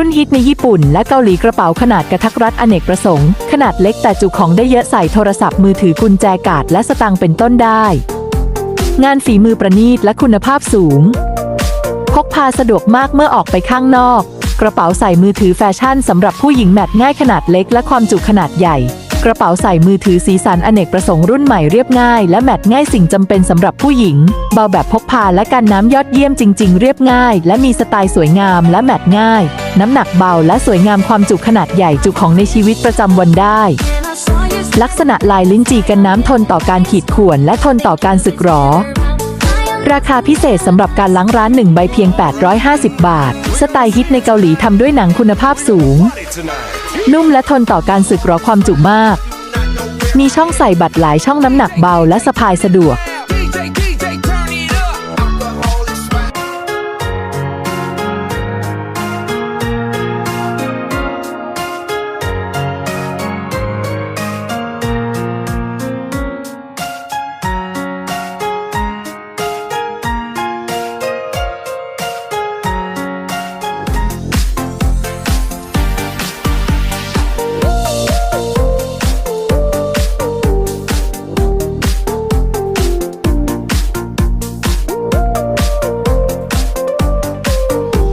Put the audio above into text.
รุ่นฮิตในญี่ปุ่นและเกาหลีกระเป๋าขนาดกระทักรัดอเนกประสงค์ ขนาดเล็กแต่จุของได้เยอะใส่โทรศัพท์มือถือกุญแจกาดและสตางค์เป็นต้นได้ งานฝีมือประณีตและคุณภาพสูง พกพาสะดวกมากเมื่อออกไปข้างนอก กระเป๋าใส่มือถือแฟชั่นสำหรับผู้หญิงแมทง่ายขนาดเล็กและความจุขนาดใหญ่ ระเป๋าใส่มือถือสีสันอเนกประสงค์รุ่นใหม่เรียบง่าย และแมทง่ายสิ่งจำเป็นสำหรับผู้หญิง เบาแบบพกพาและกันน้ำยอดเยี่ยมจริง ๆ เรียบง่าย และมีสไตล์สวยงามและแมทง่าย น้ำหนักเบาและสวยงามความจุขนาดใหญ่จุของในชีวิตประจำวันได้ลักษณะลายลิ้นจีกันน้ำทนต่อการขีดข่วนและทนต่อการสึกหรอ ราคาพิเศษสำหรับการล้างร้านหนึ่งใบเพียง 850 บาท สไตล์ฮิตในเกาหลีทำด้วยหนังคุณภาพสูง นุ่มและทนต่อการสึกหรอความจุมาก มีช่องใส่บัตรหลายช่องน้ำหนักเบาและสะพายสะดวก